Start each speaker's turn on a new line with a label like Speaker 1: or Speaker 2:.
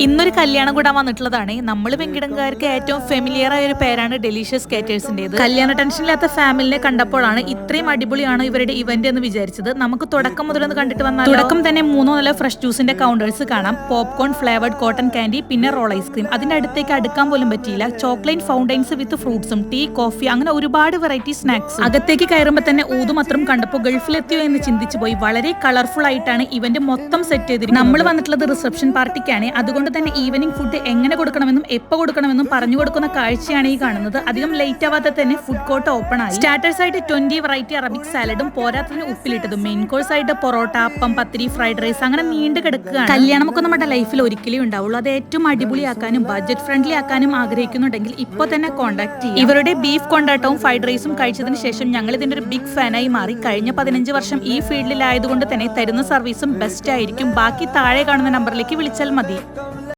Speaker 1: ഇന്നൊരു കല്യാണം കൂടാൻ വന്നിട്ടുള്ളതാണ്. നമ്മൾ വെങ്കിടങ്കാർക്ക് ഏറ്റവും ഫെമിലിയർ ആയ ഒരു പേരാണ് ഡെലീഷ്യസ് കേറ്റേഴ്സിന്റെ കല്യാണ ടെൻഷനില്ലാത്ത ഫാമിലിനെ കണ്ടപ്പോഴാണ് ഇത്രയും അടിപൊളിയാണ് ഇവരുടെ ഇവന്റ് എന്ന് വിചാരിച്ചത്. നമുക്ക് തുടക്കം മുതലൊന്ന് കണ്ടിട്ട് വന്നാൽ തുടക്കം തന്നെ മൂന്നോ നല്ല ഫ്രഷ് ജ്യൂസിന്റെ കൗണ്ടേഴ്സ് കാണാം. പോപ്കോൺ ഫ്ലേവർഡ് കോട്ടൺ കാൻഡി പിന്നെ റോൾ ഐസ്ക്രീം അതിന്റെ അടുത്തേക്ക് അടുക്കാൻ പോലും പറ്റിയില്ല. ചോക്ലേറ്റ് ഫൗണ്ടൈൻസ് വിത്ത് ഫ്രൂട്ട്സും ടീ കോഫി അങ്ങനെ ഒരുപാട് വെറൈറ്റി സ്നാക്സ് അകത്തേക്ക് കയറുമ്പോൾ തന്നെ ഊതുമത്രം കണ്ടപ്പോൾ ഗൾഫിലെത്തിയോ എന്ന് ചിന്തിച്ചു പോയി. വളരെ കളർഫുൾ ആയിട്ടാണ് ഇവന്റ് മൊത്തം സെറ്റ് ചെയ്തിരിക്കുന്നത്. നമ്മൾ വന്നിട്ടുള്ളത് റിസപ്ഷൻ പാർട്ടിക്കാണ് അതുകൊണ്ട് തന്നെ ഈവനിങ് ഫുഡ് എങ്ങനെ കൊടുക്കണമെന്നും എപ്പോൾ കൊടുക്കണമെന്നും പറഞ്ഞു കൊടുക്കുന്ന കാഴ്ചയാണ് ഈ കാണുന്നത്. അധികം ലേറ്റ് ആവാതെ തന്നെ ഫുഡ് കോർട്ട് ഓപ്പൺ ആയി. സ്റ്റാർട്ടേഴ്സ് ആയിട്ട് ട്വന്റി വെറൈറ്റി അറബിക് സാലഡും പോരാത്തതിന് ഉപ്പിലിട്ടതും. മെയിൻ കോഴ്സ് ആയിട്ട് പൊറോട്ട അപ്പം പത്തിരി ഫ്രൈഡ് റൈസ് അങ്ങനെ നീണ്ടു കിടക്കുകയാണ്. കല്യാണമൊക്കെ നമ്മുടെ ലൈഫിൽ ഒരിക്കലും ഉണ്ടാവുള്ളൂ. അത് ഏറ്റവും അടിപൊളിയാക്കാനും ബഡ്ജറ്റ് ഫ്രണ്ട്ലി ആക്കാനും ആഗ്രഹിക്കുന്നുണ്ടെങ്കിൽ ഇപ്പോൾ തന്നെ കോൺടാക്ട് ചെയ്യും. ഇവരുടെ ബീഫ് കൊണ്ടാട്ടവും ഫ്രൈഡ് റൈസും കഴിച്ചതിന് ശേഷം ഞങ്ങൾ ഇതിന്റെ ഒരു ബിഗ് ഫാനായി മാറി. കഴിഞ്ഞ പതിനഞ്ച് വർഷം ഈ ഫീൽഡിലായതുകൊണ്ട് തന്നെ തരുന്ന സർവീസും ബെസ്റ്റ് ആയിരിക്കും. ബാക്കി താഴെ കാണുന്ന നമ്പറിലേക്ക് വിളിച്ചാൽ മതി.